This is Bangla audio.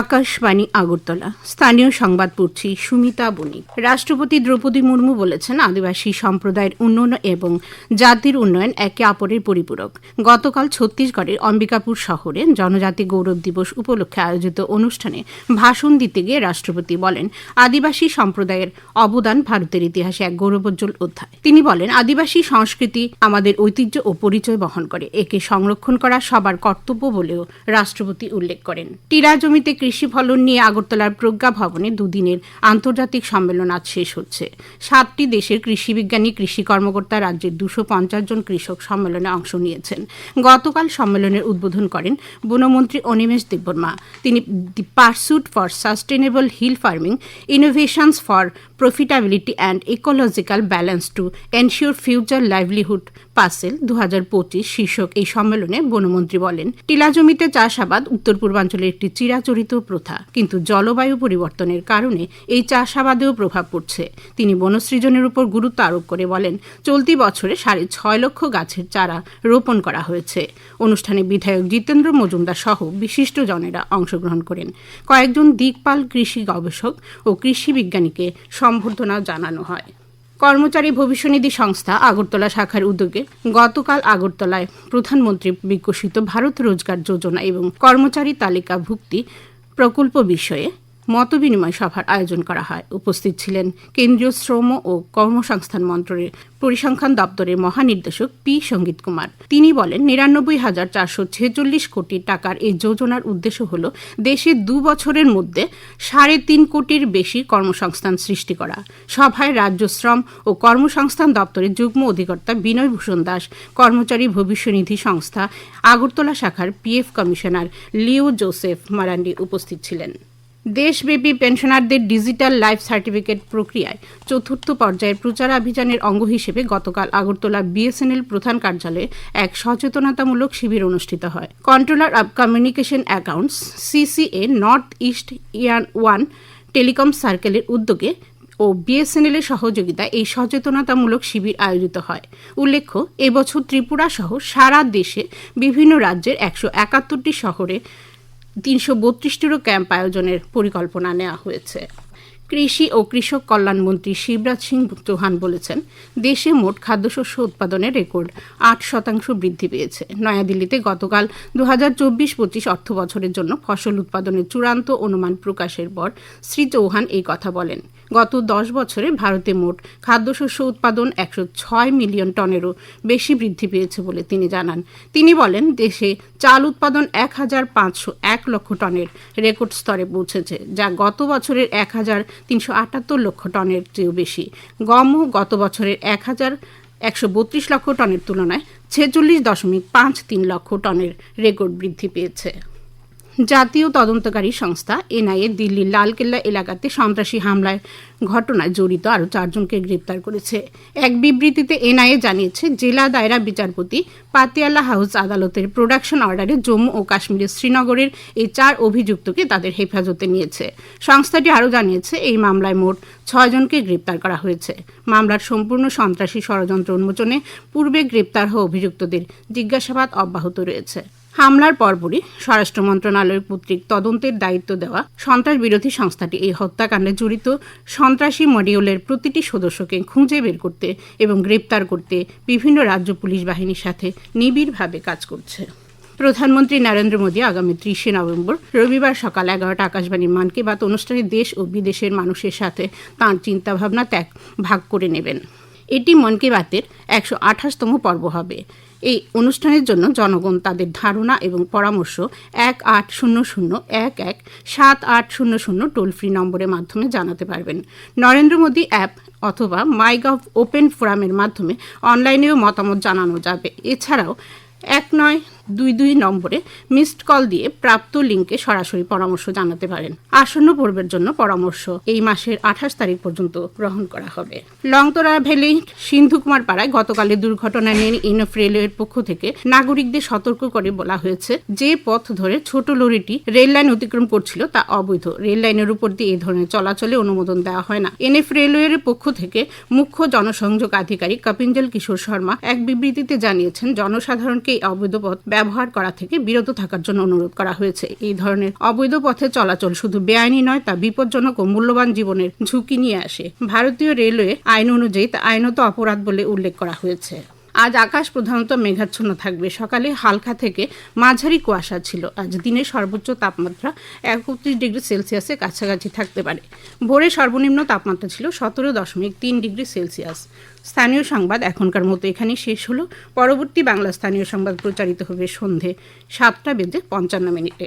আকাশবাণী আগরতলা। স্থানীয় সংবাদ পড়ছি সুমিতা বণিক। রাষ্ট্রপতি দ্রৌপদী মুর্মু বলেছেন, আদিবাসী সম্প্রদায়ের উন্নয়ন এবং জাতির উন্নয়ন একে অপরের পরিপূরক। গতকাল ছত্তিশগড়ের অম্বিকাপুর শহরে জনজাতি গৌরব দিবস উপলক্ষে আয়োজিত অনুষ্ঠানে ভাষণ দিতে গিয়ে রাষ্ট্রপতি বলেন, আদিবাসী সম্প্রদায়ের অবদান ভারতের ইতিহাসে এক গৌরবোজ্জ্বল অধ্যায়। তিনি বলেন, আদিবাসী সংস্কৃতি আমাদের ঐতিহ্য ও পরিচয় বহন করে। একে সংরক্ষণ করা সবার কর্তব্য বলেও রাষ্ট্রপতি উল্লেখ করেন। টিরা জমিতে কৃষি ফলন নিয়ে আগরতলার প্রজ্ঞা ভবনে দুদিনের আন্তর্জাতিক সম্মেলন আজ শেষ হচ্ছে। সাতটি দেশের কৃষি বিজ্ঞানী, কৃষি কর্মকর্তা রাজ্যের দুশো পঞ্চাশ জন কৃষক সম্মেলনে অংশ নিয়েছেন। গতকাল সম্মেলনের উদ্বোধন করেন বনমন্ত্রী অনিমেষ দেববর্মা। তিনি the pursuit for sustainable hill farming, innovations for profitability and ecological balance to ensure future livelihood. পাসেল দু হাজার পঁচিশ শীর্ষক এই সম্মেলনে বনমন্ত্রী বলেন, টিলা জমিতে চাষাবাদ উত্তর পূর্বাঞ্চলের একটি চিরাচরিত প্রথা। কিন্তু জলবায়ু পরিবর্তনের কারণে এই চাষাবাদেও প্রভাব পড়ছে। তিনি বনসৃজনের উপর গুরুত্ব আরোপ করে বলেন, চলতি বছরে সাড়ে ছয় লক্ষ গাছের চারা রোপণ করা হয়েছে। অনুষ্ঠানে বিধায়ক জিতেন্দ্র মজুমদার সহ বিশিষ্ট জনেরা অংশগ্রহণ করেন। কয়েকজন দিকপাল কৃষি গবেষক ও কৃষি বিজ্ঞানীকে সম্বর্ধনা জানানো হয়। কর্মচারী ভবিষ্যনিধি সংস্থা আগরতলা শাখার উদ্যোগে গতকাল আগরতলায় প্রধানমন্ত্রী বিকশিত ভারত রোজগার যোজনা এবং কর্মচারী তালিকা ভুক্তি প্রকল্প বিষয়ে মতবিনিময় সভার আয়োজন করা হয়। উপস্থিত ছিলেন কেন্দ্রীয় শ্রম ও কর্মসংস্থান মন্ত্রণের পরিসংখ্যান দপ্তরের মহানির্দেশক পি. সংগীত কুমার। তিনি বলেন, নিরানব্বই হাজার চারশো ছেচল্লিশ কোটি টাকার এই যোজনার উদ্দেশ্য হল দেশে দু বছরের মধ্যে সাড়ে তিন কোটির বেশি কর্মসংস্থান সৃষ্টি করা। সভায় রাজ্য শ্রম ও কর্মসংস্থান দপ্তরের যুগ্ম অধিকর্তা বিনয় ভূষণ দাস, কর্মচারী ভবিষ্যনিধি সংস্থা আগরতলা শাখার PF commissioner Leo Joseph Marandi উপস্থিত ছিলেন। দেশব্যাপী পেনশনারদের ডিজিটাল লাইফ সার্টিফিকেট প্রক্রিয়ায় চতুর্থ পর্যায়ের প্রচারাভিযানের অঙ্গ হিসেবে গতকাল আগরতলা বিএসএনএল প্রধান কার্যালয়ে এক সচেতনতামূলক শিবির অনুষ্ঠিত হয়। Controller of communication accounts, CCA, north east Ian one telecom সার্কেলের উদ্যোগে ও বিএসএনএল এর সহযোগিতায় এই সচেতনতামূলক শিবির আয়োজিত হয়। উল্লেখ্য, এবছর ত্রিপুরা সহ সারা দেশে বিভিন্ন রাজ্যের একশো একাত্তরটি শহরে তিনশো বত্রিশটিরও ক্যাম্প আয়োজনের পরিকল্পনা নেওয়া হয়েছে। কৃষি ও কৃষক কল্যাণ মন্ত্রী শিবরাজ সিং চৌহান বলেছেন, দেশে মোট খাদ্যশস্য উৎপাদনের রেকর্ড আট শতাংশ বৃদ্ধি পেয়েছে। নয়াদিল্লিতে গতকাল দু হাজার চব্বিশ পঁচিশ অর্থ বছরের জন্য ফসল উৎপাদনের চূড়ান্ত অনুমান প্রকাশের পর শ্রী চৌহান এই কথা বলেন। গত দশ বছরে ভারতে মোট খাদ্যশস্য উৎপাদন একশো ছয় মিলিয়ন টনেরও বেশি বৃদ্ধি পেয়েছে বলে তিনি জানান। তিনি বলেন, দেশে চাল উৎপাদন এক হাজার পাঁচশো এক লক্ষ টনের রেকর্ড স্তরে পৌঁছেছে, যা গত বছরের এক হাজার তিনশো আটাত্তর লক্ষ টনের চেয়েও বেশি। গমও গত বছরের এক হাজার একশো বত্রিশ লক্ষ টনের তুলনায় ছেচল্লিশ দশমিক পাঁচ তিন লক্ষ টনের রেকর্ড বৃদ্ধি পেয়েছে। জাতীয় তদন্তকারী সংস্থা এনআইএ দিল্লির লালকেল্লা এলাকাতে সন্ত্রাসী হামলায় ঘটনায় জড়িত আরও চারজনকে গ্রেপ্তার করেছে। এক বিবৃতিতে এনআইএ জানিয়েছে, জেলা দায়রা বিচারপতি পাতিয়ালা হাউস আদালতের প্রোডাকশন অর্ডারে জম্মু ও কাশ্মীরের শ্রীনগরের এই চার অভিযুক্তকে তাদের হেফাজতে নিয়েছে। সংস্থাটি আরও জানিয়েছে, এই মামলায় মোট ছয়জনকে গ্রেপ্তার করা হয়েছে। মামলার সম্পূর্ণ সন্ত্রাসী ষড়যন্ত্র উন্মোচনে পূর্বে গ্রেপ্তার হওয়া অভিযুক্তদের জিজ্ঞাসাবাদ অব্যাহত রয়েছে। হামলার পরপরই স্বরাষ্ট্র মন্ত্রণালয় কর্তৃক তদন্তের দায়িত্ব দেওয়া সন্ত্রাস বিরোধী সংস্থাটি এই হত্যাকাণ্ডে জড়িত সন্ত্রাসী মডিউলের প্রতিটি সদস্যকে খুঁজে বের করতে এবং গ্রেপ্তার করতে বিভিন্ন রাজ্য পুলিশ বাহিনীর সাথে নিবিড়ভাবে কাজ করছে। প্রধানমন্ত্রী নরেন্দ্র মোদী আগামী ত্রিশে নভেম্বর রবিবার সকাল এগারোটা আকাশবাণীর মন কি বাত অনুষ্ঠানে দেশ ও বিদেশের মানুষের সাথে তাঁর চিন্তাভাবনা ত্যাগ ভাগ করে নেবেন। এটি মন কি বাতের একশো আঠাশতম পর্ব হবে। এই অনুষ্ঠানের জন্য জনগণ তাদের ধারণা এবং পরামর্শ এক আট শূন্য শূন্য এক এক সাত আট শূন্য শূন্য টোল ফ্রি নম্বরের মাধ্যমে জানাতে পারবেন। নরেন্দ্র মোদী অ্যাপ অথবা মাইগভ ওপেন ফোরামের মাধ্যমে অনলাইনেও মতামত জানানো যাবে। এছাড়াও এক নয় দুই দুই নম্বরে মিসড কল দিয়ে প্রাপ্ত লিঙ্কে সরাসরি পরামর্শ জানাতে পারেন। আসন্ন পর্বের জন্য পরামর্শ এই মাসের আঠাশ তারিখ পর্যন্ত গ্রহণ করা হবে। লংতরা ভ্যালি, সিন্ধুকুমার পাড়ায় গতকালের দুর্ঘটনা নিয়ে ইনফ রেলওয়ের পক্ষ থেকে নাগরিকদের সতর্ক করে বলা হয়েছে, যে পথ ধরে ছোট লরিটি রেল লাইন অতিক্রম করছিল তা অবৈধ। রেল লাইনের উপর দিয়ে এই ধরনের চলাচলে অনুমোদন দেওয়া হয় না। এনএফ রেলওয়ের পক্ষ থেকে মুখ্য জনসংযোগ আধিকারিক কপিঞ্জল কিশোর শর্মা এক বিবৃতিতে জানিয়েছেন, জনসাধারণকে এই অবৈধ পথ ব্যবহার করা থেকে বিরত থাকার জন্য অনুরোধ করা হয়েছে। এই ধরনের অবৈধ পথে চলাচল শুধু বেআইনি নয়, তা বিপজ্জনক ও মূল্যবান জীবনের ঝুঁকি নিয়ে আসে। ভারতীয় রেলওয়ে আইন অনুযায়ী তা আইনত অপরাধ বলে উল্লেখ করা হয়েছে। আজ আকাশ প্রধানত মেঘাচ্ছন্ন থাকবে। সকালে হালকা থেকে মাঝারি কুয়াশা ছিল। আজ দিনের সর্বোচ্চ তাপমাত্রা একত্রিশ ডিগ্রি সেলসিয়াসের কাছাকাছি থাকতে পারে। ভোরে সর্বনিম্ন তাপমাত্রা ছিল সতেরো দশমিক তিন ডিগ্রি সেলসিয়াস। স্থানীয় সংবাদ এখনকার মতো এখানেই শেষ হলো। পরবর্তী বাংলা স্থানীয় সংবাদ প্রচারিত হবে সন্ধে সাতটা বেজে পঞ্চান্ন মিনিটে।